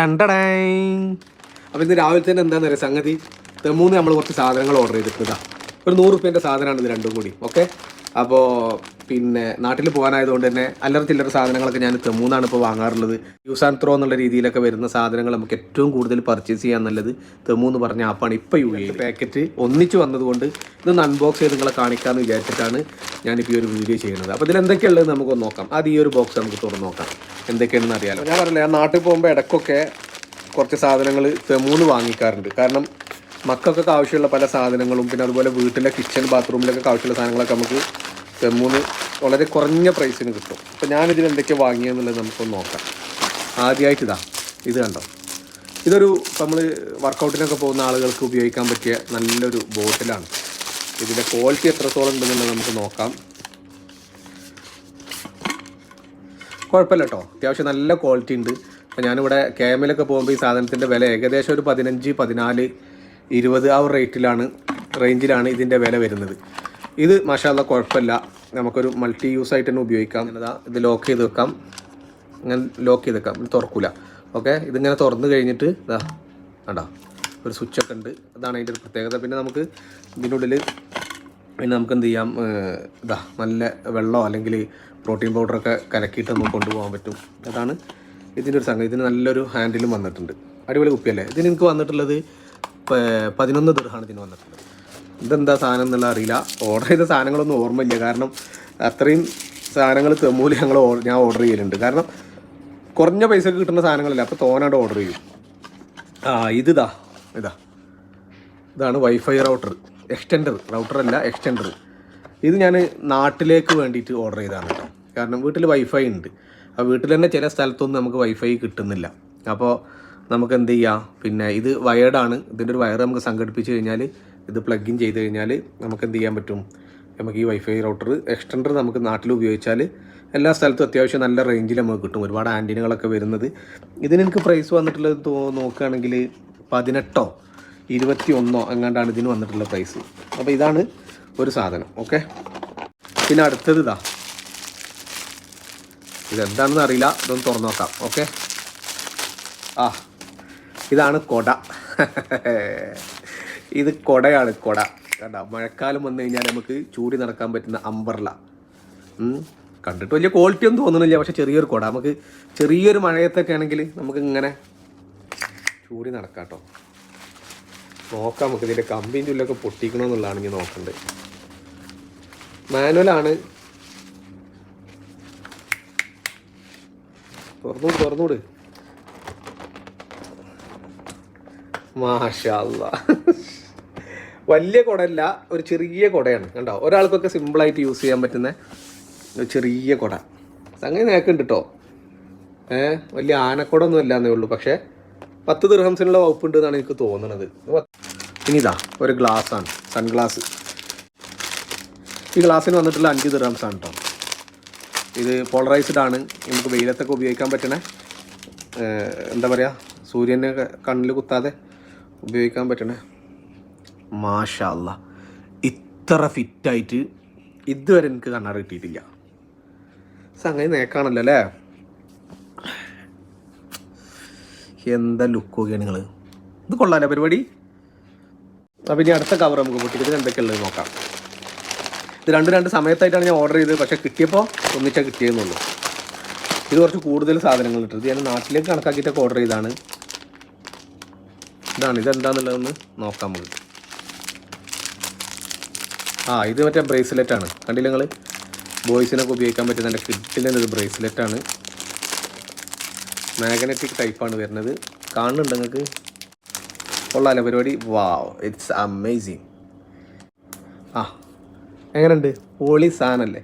ടണ്ടടൈ അപ്പോൾ ഇന്ന് രാവിലെ തന്നെ എന്താണെന്ന് അറിയാം സംഗതി തെമ്മൂന്ന് നമ്മൾ കുറച്ച് സാധനങ്ങൾ ഓർഡർ ചെയ്തിട്ടുണ്ടാ ഒരു നൂറ് റുപ്യേന്റെ സാധനമാണ് ഇത് രണ്ടും കൂടി ഓക്കെ അപ്പോൾ പിന്നെ നാട്ടിൽ പോകാനായതുകൊണ്ട് തന്നെ അല്ലറ ചില്ലറ സാധനങ്ങളൊക്കെ ഞാൻ തെമൂന്നാണ് ഇപ്പോൾ വാങ്ങാറുള്ളത്. യൂസ് ആൻഡ് ത്രോ എന്നുള്ള രീതിയിലൊക്കെ വരുന്ന സാധനങ്ങൾ നമുക്ക് ഏറ്റവും കൂടുതൽ പർച്ചേസ് ചെയ്യാൻ നല്ലത് തെമ്മൂന്ന് പറഞ്ഞ ആപ്പാണ് ഇപ്പോൾ യു പാക്കറ്റ് ഒന്നിച്ച് വന്നതുകൊണ്ട് ഇതൊന്ന് അൺബോക്സ് ചെയ്ത് നിങ്ങളെ കാണിക്കാമെന്ന് വിചാരിച്ചിട്ടാണ് ഞാനിപ്പോൾ ഈ ഒരു വീഡിയോ ചെയ്യുന്നത്. അപ്പോൾ ഇതിൽ എന്തൊക്കെയുള്ളത് നമുക്കൊന്ന് നോക്കാം. അത് ഈ ഒരു ബോക്സ് നമുക്ക് തുറന്ന് നോക്കാം. എന്തൊക്കെയാണെന്ന് അറിയാലോ. ഞാൻ പറഞ്ഞില്ല ഞാൻ നാട്ടിൽ പോകുമ്പോൾ ഇടയ്ക്കൊക്കെ കുറച്ച് സാധനങ്ങൾ തെമൂന്ന് വാങ്ങിക്കാറുണ്ട്. കാരണം മക്കൾക്കൊക്കെ ആവശ്യമുള്ള പല സാധനങ്ങളും പിന്നെ അതുപോലെ വീട്ടിലെ കിച്ചൺ ബാത്റൂമിലൊക്കെ ആവശ്യമുള്ള സാധനങ്ങളൊക്കെ നമുക്ക് തെമൂന്ന് വളരെ കുറഞ്ഞ പ്രൈസിന് കിട്ടും. അപ്പോൾ ഞാനിതിൽ എന്തൊക്കെ വാങ്ങിയെന്നുള്ളത് നമുക്കൊന്ന് നോക്കാം. ആദ്യമായിട്ട് ഇതാ ഇത് കണ്ടോ? ഇതൊരു നമ്മൾ വർക്കൗട്ടിനൊക്കെ പോകുന്ന ആളുകൾക്ക് ഉപയോഗിക്കാൻ പറ്റിയ നല്ലൊരു ബോട്ടിലാണ്. ഇതിന്റെ ക്വാളിറ്റി എത്രത്തോളം ഉണ്ടെന്നുള്ളത് നമുക്ക് നോക്കാം. കുഴപ്പമില്ല കേട്ടോ. അത്യാവശ്യം നല്ല ക്വാളിറ്റി ഉണ്ട്. അപ്പോൾ ഞാനിവിടെ ക്യാമിലൊക്കെ പോകുമ്പോൾ ഈ സാധനത്തിന്റെ വില ഏകദേശം ഒരു പതിനഞ്ച് പതിനാല് ഇരുപത് ആ ഒരു റേറ്റിലാണ് റേഞ്ചിലാണ് ഇതിന്റെ വില വരുന്നത്. ഇത് മഷാല കുഴപ്പമില്ല. നമുക്കൊരു മൾട്ടി യൂസ് ആയിട്ട് തന്നെ ഉപയോഗിക്കാം. ഇത് ലോക്ക് ചെയ്ത് വെക്കാം. ഇങ്ങനെ ലോക്ക് ചെയ്ത് വെക്കാം. ഇത് തുറക്കൂല. ഓക്കെ ഇതിങ്ങനെ തുറന്നു കഴിഞ്ഞിട്ട് ഇതാ കണ്ടോ? ഒരു സ്വിച്ചൊക്കെ ഉണ്ട്. അതാണ് അതിന്റെ ഒരു പ്രത്യേകത. പിന്നെ നമുക്ക് ഇതിനുള്ളിൽ പിന്നെ നമുക്ക് എന്ത് ചെയ്യാം? ഇതാ നല്ല വെള്ളമോ അല്ലെങ്കിൽ പ്രോട്ടീൻ പൗഡറൊക്കെ കലക്കിയിട്ട് നമുക്ക് കൊണ്ടുപോകാൻ പറ്റും. അതാണ് ഇതിന്റെ ഒരു സംഗതി. ഇതിന് നല്ലൊരു ഹാൻഡിലും വന്നിട്ടുണ്ട്. അടിപൊളി കുപ്പിയല്ലേ? ഇതിന് എനിക്ക് വന്നിട്ടുള്ളത് പതിനൊന്ന് ദിർഹാണ് ഇതിന് വന്നിട്ടുള്ളത് ഇതെന്താ സാധനം എന്നുള്ള അറിയില്ല. ഓർഡർ ചെയ്ത സാധനങ്ങളൊന്നും ഓർമ്മയില്ല. കാരണം അത്രയും സാധനങ്ങൾ തെമ്മൂൽ ഞങ്ങൾ ഞാൻ ഓർഡർ ചെയ്യലുണ്ട്. കാരണം കുറഞ്ഞ പൈസക്ക് കിട്ടുന്ന സാധനങ്ങളല്ല? അപ്പോൾ തോനായിട്ട് ഓർഡർ ചെയ്യും. ആ ഇതിതാ. ഇതാ. ഇതാണ് വൈഫൈ റൗട്ടർ എക്സ്റ്റൻഡർ റൗട്ടർ അല്ല എക്സ്റ്റൻഡർ ഇത് ഞാൻ നാട്ടിലേക്ക് വേണ്ടിയിട്ട് ഓർഡർ ചെയ്തതാണ് കേട്ടോ. കാരണം വീട്ടിൽ വൈഫൈ ഉണ്ട്. ആ വീട്ടിൽ തന്നെ ചില സ്ഥലത്തൊന്നും നമുക്ക് വൈഫൈ കിട്ടുന്നില്ല. അപ്പോൾ നമുക്ക് എന്ത് ചെയ്യാം? പിന്നെ ഇത് വയർഡാണ് ഇതിന്റെ ഒരു വയർ നമുക്ക് സംഘടിപ്പിച്ച് കഴിഞ്ഞാൽ ഇത് പ്ലഗ് ഇൻ ചെയ്ത് കഴിഞ്ഞാൽ നമുക്ക് എന്ത് ചെയ്യാൻ പറ്റും? നമുക്ക് ഈ വൈഫൈ റൗട്ടർ എക്സ്റ്റൻഡർ നമുക്ക് നാട്ടിൽ ഉപയോഗിച്ചാൽ എല്ലാ സ്ഥലത്തും അത്യാവശ്യം നല്ല റേഞ്ചിൽ നമുക്ക് കിട്ടും. ഒരുപാട് ആന്റിനകളൊക്കെ വരുന്നത്. ഇതിന് എനിക്ക് പ്രൈസ് വന്നിട്ടുള്ളത് തോ- നോക്കുകയാണെങ്കിൽ പതിനെട്ടോ ഇരുപത്തി ഒന്നോ എങ്ങാണ്ടാണ് ഇതിന് വന്നിട്ടുള്ള പ്രൈസ് അപ്പോൾ ഇതാണ് ഒരു സാധനം. ഓക്കെ പിന്നെ അടുത്തത് ഇതാ. ഇതെന്താണെന്ന് അറിയില്ല. ഇതൊന്ന് തുറന്നു നോക്കാം. ഓക്കെ ആ ഇതാണ് കൊട. ഇത് കൊടയാണ് കൊട. കണ്ട? മഴക്കാലം വന്നു കഴിഞ്ഞാൽ നമുക്ക് ചൂടി നടക്കാൻ പറ്റുന്ന അമ്പർല കണ്ടിട്ട് വലിയ ക്വാളിറ്റി ഒന്നും തോന്നുന്നില്ല പക്ഷെ ചെറിയൊരു കൊട. നമുക്ക് ചെറിയൊരു മഴയത്തൊക്കെ ആണെങ്കിൽ നമുക്ക് ഇങ്ങനെ ചൂടി നടക്കാം കേട്ടോ. നോക്കാം നമുക്ക് ഇതിന്റെ കമ്പിയും ചുല്ലൊക്കെ പൊട്ടിക്കണമെന്നുള്ളതാണ് ഇനി നോക്കേണ്ടത് മാനുവലാണ് തുറന്നൂട് തുറന്നൂട്. മാഷല്ല വലിയ കുടയല്ല ഒരു ചെറിയ കുടയാണ്. കണ്ടോ? ഒരാൾക്കൊക്കെ സിമ്പിളായിട്ട് യൂസ് ചെയ്യാൻ പറ്റുന്ന ഒരു ചെറിയ കുട. സംഗതി നേക്കുണ്ട് കേട്ടോ ഏഹ് വലിയ ആനക്കുട ഒന്നും അല്ലാന്നേ ഉള്ളൂ. പക്ഷേ പത്ത് ദിർഹംസിനുള്ള വകുപ്പുണ്ട് എന്നാണ് എനിക്ക് തോന്നുന്നത് ഇനി ഇതാ ഒരു ഗ്ലാസ് ആണ്. സൺഗ്ലാസ് ഈ ഗ്ലാസ്സിന് വന്നിട്ടുള്ള അഞ്ച് ദിർഹംസ് ആണ് കേട്ടോ ഇത് പോളറൈസ്ഡ് ആണ്. നമുക്ക് വെയിലത്തൊക്കെ ഉപയോഗിക്കാൻ പറ്റണ എന്താ പറയുക സൂര്യനെ കണ്ണിൽ കുത്താതെ ഉപയോഗിക്കാൻ പറ്റണ മാഷാ അല്ലാ ഇത്ര ഫിറ്റായിട്ട് ഇതുവരെ എനിക്ക് കണ്ണാറ് കിട്ടിയിട്ടില്ല. സംഗതി നേക്കാണല്ലോ അല്ലേ? എന്താ ലുക്ക് നോക്കിയാണ് നിങ്ങൾ ഇത് കൊള്ളാലോ പരിപാടി? അപ്പം ഇനി അടുത്ത കവർ നമുക്ക് പൊട്ടിക്കുന്നത് എന്തൊക്കെയുള്ളത് നോക്കാം. ഇത് രണ്ട് രണ്ട് സമയത്തായിട്ടാണ് ഞാൻ ഓർഡർ ചെയ്തത്. പക്ഷേ കിട്ടിയപ്പോൾ ഒന്നിച്ചാൽ കിട്ടിയെന്നുള്ളൂ. ഇത് കുറച്ച് കൂടുതൽ സാധനങ്ങൾ ഇട്ടത് ഞാൻ നാട്ടിലേക്ക് കണക്കാക്കിയിട്ടൊക്കെ ഓർഡർ ചെയ്താണ് ഇതാണ്. ഇതെന്താന്നുള്ളതെന്ന് നോക്കാം നമുക്ക്. ആ ഇത് മറ്റേ ബ്രേസ്ലെറ്റ് ആണ്. കണ്ടില്ല നിങ്ങൾ ബോയ്സിനൊക്കെ ഉപയോഗിക്കാൻ പറ്റുന്ന എന്റെ കിഡിലെ ഒരു ബ്രേസ്ലെറ്റ് ആണ്. മാഗ്നറ്റിക് ടൈപ്പാണ് വരുന്നത്. കാണുന്നുണ്ട് നിങ്ങൾക്ക്? കൊള്ളാലോ പരിപാടി. വാവ് ഇറ്റ്സ് അമേസിങ് ആ എങ്ങനെയുണ്ട്? പോളി സാധനല്ലേ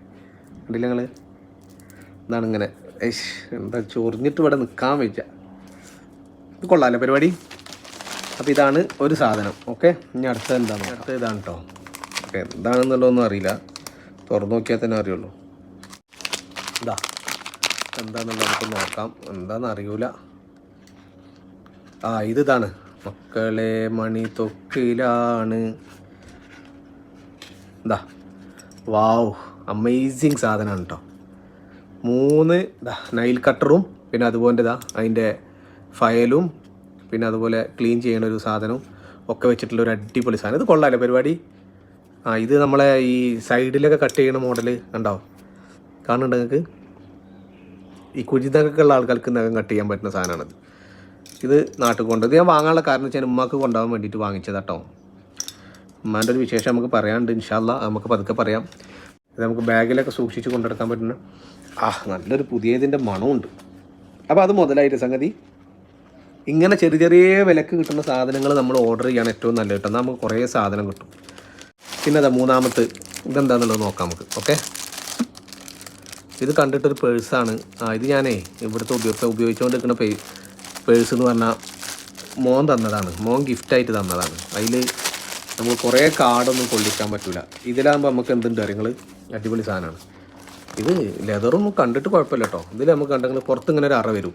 കണ്ടില്ല നിങ്ങൾ എന്താണ് ഇങ്ങനെ. ഏഷ് എന്താ ചൊറിഞ്ഞിട്ട് ഇവിടെ നിൽക്കാൻ ഇത് കൊള്ളാലോ പരിപാടി. അപ്പോൾ ഇതാണ് ഒരു സാധനം. ഓക്കെ ഇനി അടുത്തത് എന്താണ് അടുത്ത ഇതാണ് കേട്ടോ ഓക്കെ എന്താണെന്നുള്ളതൊന്നും അറിയില്ല. തുറന്നു നോക്കിയാൽ തന്നെ അറിയുള്ളൂ. ഇതാ. എന്താണെന്നുള്ളത് നമുക്ക് നോക്കാം. എന്താണെന്ന് അറിയൂല. ആ ഇത് ഇതാണ് മക്കളെ മണി തൊക്കിലാണ് ഇതാ. വാവ്. അമേസിങ് സാധനമാണ് കേട്ടോ. മൂന്ന് നൈൽ കട്ടറും പിന്നെ അതുപോലെ ഇതാ അതിന്റെ ഫയലും പിന്നെ അതുപോലെ ക്ലീൻ ചെയ്യണ ഒരു സാധനവും ഒക്കെ വെച്ചിട്ടുള്ള ഒരു അടിപൊളി സാധനം. ഇത് കൊള്ളാമല്ലേ പരിപാടി? ആ ഇത് നമ്മളെ ഈ സൈഡിലൊക്കെ കട്ട് ചെയ്യണ മോഡൽ ഉണ്ടാവും കാണുന്നുണ്ട് നിങ്ങൾക്ക്? ഈ കുഴിതൊക്കെ ഉള്ള ആൾക്കാർക്ക് നഖം കട്ട് ചെയ്യാൻ പറ്റുന്ന സാധനമാണിത്. ഇത് നാട്ടിൽ കൊണ്ടത് ഞാൻ വാങ്ങാനുള്ള കാരണം വെച്ചാൽ ഉമ്മാക്ക് കൊണ്ടുപോകാൻ വേണ്ടിയിട്ട് വാങ്ങിച്ചത് കേട്ടോ ഉമ്മാന്റെ ഒരു വിശേഷം നമുക്ക് പറയാനുണ്ട്. ഇൻഷാല്ല നമുക്ക് പതുക്കെ പറയാം. ഇത് നമുക്ക് ബാഗിലൊക്കെ സൂക്ഷിച്ച് കൊണ്ടെടുക്കാൻ പറ്റുന്ന ആ നല്ലൊരു പുതിയതിന്റെ മണമുണ്ട്. അപ്പോൾ അത് മുതലായിട്ട് സംഗതി. ഇങ്ങനെ ചെറിയ ചെറിയ വിലക്ക് കിട്ടുന്ന സാധനങ്ങൾ നമ്മൾ ഓർഡർ ചെയ്യാൻ ഏറ്റവും നല്ലത് കേട്ടോ. നമുക്ക് കുറേ സാധനം കിട്ടും. പിന്നെ അതാ മൂന്നാമത്തെ ഇതെന്താണെന്നുള്ളത് നോക്കാം നമുക്ക്. ഓക്കെ ഇത് കണ്ടിട്ടൊരു പേഴ്സാണ് ആ ഇത് ഞാനേ ഇവിടുത്തെ ഉപയോഗ ഉപയോഗിച്ചുകൊണ്ടിരിക്കുന്ന പേ പേഴ്സ് എന്ന് പറഞ്ഞാൽ മോൻ തന്നതാണ്. മോൻ ഗിഫ്റ്റായിട്ട് തന്നതാണ്. അതിൽ നമുക്ക് കുറേ കാർഡൊന്നും കൊള്ളിക്കാൻ പറ്റില്ല ഇതിലാകുമ്പോൾ നമുക്ക് എന്തുണ്ട് കാര്യങ്ങൾ അടിപൊളി സാധനമാണ്. ഇത് ലെതറൊന്നും കണ്ടിട്ട് കുഴപ്പമില്ല കേട്ടോ ഇതിൽ നമുക്ക് കണ്ടെങ്കിൽ പുറത്ത് ഇങ്ങനെ ഒരു അറ വരും.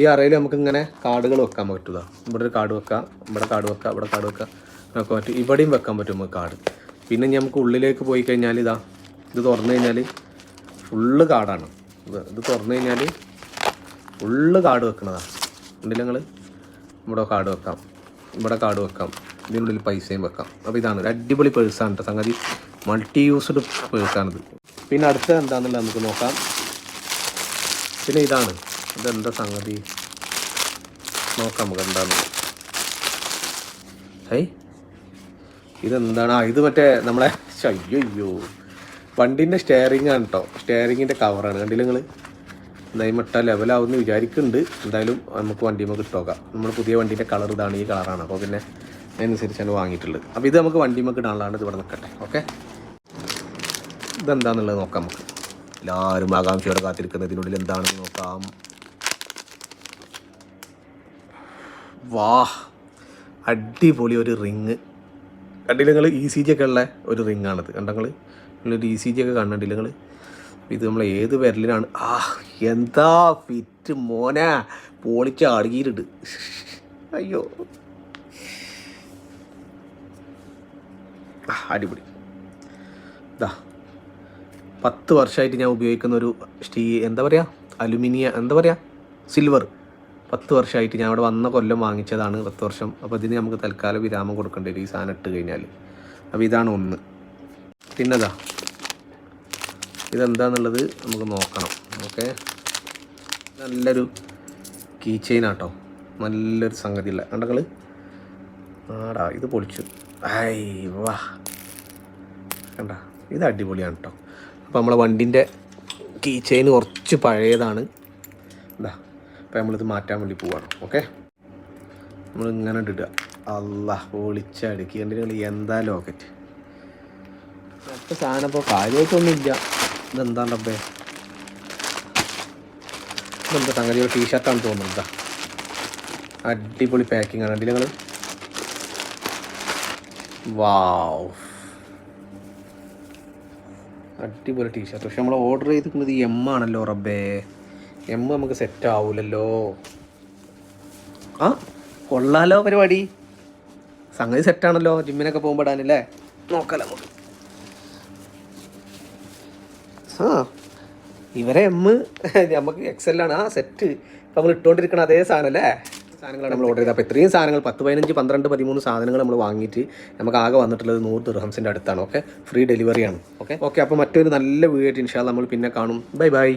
ഈ അറയിൽ നമുക്ക് ഇങ്ങനെ കാർഡുകൾ വെക്കാൻ പറ്റുക ഇവിടെ ഒരു കാർഡ് വെക്കാം ഇവിടെ കാർഡ് വെക്കാം ഇവിടെ കാർഡ് വെക്കാം. വെക്കാൻ പറ്റും ഇവിടെയും വെക്കാൻ പറ്റും നമുക്ക് കാർഡ് പിന്നെ നമുക്ക് ഉള്ളിലേക്ക് പോയി കഴിഞ്ഞാൽ ഇതാ ഇത് തുറന്നു കഴിഞ്ഞാൽ ഫുള്ള് കാടാണ്. ഇത് ഇത് തുറന്നു കഴിഞ്ഞാൽ ഫുള്ള് കാട് വെക്കണതാണ് ഉണ്ടല്ലോ നിങ്ങൾ ഇവിടെ കാട് വെക്കാം. ഇവിടെ കാട് വെക്കാം. ഇതിനുള്ളിൽ പൈസയും വെക്കാം. അപ്പോൾ ഇതാണ് ഒരു അടിപൊളി പേഴ്സാണ് സംഗതി മൾട്ടി യൂസ്ഡ് പേഴ്സാണിത് പിന്നെ അടുത്ത എന്താണെന്നുള്ളത് നമുക്ക് നോക്കാം. പിന്നെ ഇതാണ്. ഇതെന്താ സംഗതി? നോക്കാം നമുക്ക് എന്താണ് ഹൈ ഇതെന്താണ്? ഇത് മറ്റേ നമ്മളെ അയ്യോ അയ്യോ വണ്ടിന്റെ സ്റ്റെയറിംഗ് ആണ് കേട്ടോ സ്റ്റെയറിങ്ങിന്റെ കവറാണ് കണ്ടില്ല നിങ്ങൾ നൈമട്ട ലെവലാവുമെന്ന് വിചാരിക്കുന്നുണ്ട് എന്തായാലും നമുക്ക് വണ്ടിയുമ്പോൾ കിട്ടോക്കാം. നമ്മൾ പുതിയ വണ്ടീന്റെ കളർ ഇതാണ് ഈ കളറാണ് അപ്പോൾ പിന്നെ അതിനനുസരിച്ചാണ് വാങ്ങിയിട്ടുള്ളത്. അപ്പോൾ ഇത് നമുക്ക് വണ്ടിയുമ്പോൾ ഇടാനുള്ളതാണ് ഇത് ഇവിടെ നിൽക്കട്ടെ ഓക്കെ ഇതെന്താണെന്നുള്ളത് നോക്കാം നമുക്ക്. എല്ലാവരും ആകാംക്ഷയോടെ കാത്തിരിക്കുന്നത് ഇതിനുള്ളിൽ എന്താണെന്ന് നോക്കാം. വാ. അടിപൊളി ഒരു റിങ്. കണ്ടില്ല നിങ്ങൾ ഇ സി ജി ഒക്കെ ഉള്ള ഒരു റിങ് ആണിത്. കണ്ടങ്ങൾ നിങ്ങളൊരു ഇ സി ജി ഒക്കെ കണ്ടില്ല നിങ്ങൾ ഇത് നമ്മൾ ഏത് വിരലിനാണ് ആ എന്താ ഫിറ്റ് മോന? പൊളിച്ച് അടുക്കിയിട്ടുണ്ട് അയ്യോ. അടിപൊളി. ഇതാ പത്ത് വർഷമായിട്ട് ഞാൻ ഉപയോഗിക്കുന്ന ഒരു സ്റ്റീ എന്താ പറയുക അലുമിനിയ എന്താ പറയുക സിൽവർ പത്ത് വർഷമായിട്ട് ഞാൻ അവിടെ വന്ന കൊല്ലം വാങ്ങിച്ചതാണ് പത്ത് വർഷം. അപ്പോൾ ഇതിന് നമുക്ക് തൽക്കാലം വിരാമം കൊടുക്കേണ്ടി വരും ഈ സാധനം ഇട്ട് കഴിഞ്ഞാൽ അപ്പോൾ ഇതാണ് ഒന്ന്. പിന്നതാ. ഇതെന്താന്നുള്ളത് നമുക്ക് നോക്കണം. ഓക്കെ. നല്ലൊരു കീ ചെയിൻ ആട്ടോ. നല്ലൊരു സംഗതിയുള്ള കണ്ടങ്ങൾ ആടാ ഇത് പൊളിച്ചു. ഐ വാ. കണ്ട? ഇത് അടിപൊളിയാണ് കേട്ടോ അപ്പോൾ നമ്മളെ വണ്ടിന്റെ കീ ചെയിൻ കുറച്ച് പഴയതാണ്. എന്താ അപ്പോൾ നമ്മളിത് മാറ്റാൻ വേണ്ടി പോവാണ്. ഓക്കെ? നമ്മൾ ഇങ്ങനെ ഇടുക അല്ല പൊളിച്ചടുക്കി നിങ്ങൾ എന്താ ലോക്കറ്റ്? മറ്റു സാധനം ഇപ്പോൾ കാര്യമായിട്ടൊന്നും ഇല്ല ഇതെന്താ ഡബ്ബേ ഇതെന്താ സംഗതി? ഒരു ടീഷർട്ടാണ് തോന്നുന്നത് അടിപൊളി പാക്കിംഗ് ആണ്. കണ്ടില്ല നിങ്ങൾ? വാവ്. അടിപൊളി ടീഷർട്ട് പക്ഷെ നമ്മൾ ഓർഡർ ചെയ്തിരിക്കുന്നത് എം ആണല്ലോ റബ്ബേ. എം നമുക്ക് സെറ്റ് ആവൂലല്ലോ. ആ കൊള്ളാലോ പരിപാടി. സംഗതി സെറ്റാണല്ലോ ജിമ്മിനൊക്കെ പോകുമ്പോൾ ഇടാനല്ലേ? നോക്കാലോ നമുക്ക്. ആ ഇവരെ എം നമുക്ക് എക്സെല്ലാണ് ആ സെറ്റ് ഇപ്പം നമ്മൾ ഇട്ടുകൊണ്ടിരിക്കണ അതേ സാധനം അല്ലേ സാധനങ്ങളാണ് നമ്മൾ ഓർഡർ ചെയ്തത്. അപ്പോൾ ഇത്രയും സാധനങ്ങൾ പത്ത് പതിനഞ്ച് പന്ത്രണ്ട് പതിമൂന്ന് സാധനങ്ങൾ നമ്മൾ വാങ്ങിയിട്ട് നമുക്ക് ആകെ വന്നിട്ടുള്ളത് നൂറ് ദിർഹംസിന്റെ അടുത്താണ്. ഓക്കെ ഫ്രീ ഡെലിവറിയാണ് ഓക്കെ ഓക്കെ അപ്പോൾ മറ്റൊരു നല്ല വീഡിയോ ഇൻഷാല്ല നമ്മൾ പിന്നെ കാണും. Bye bye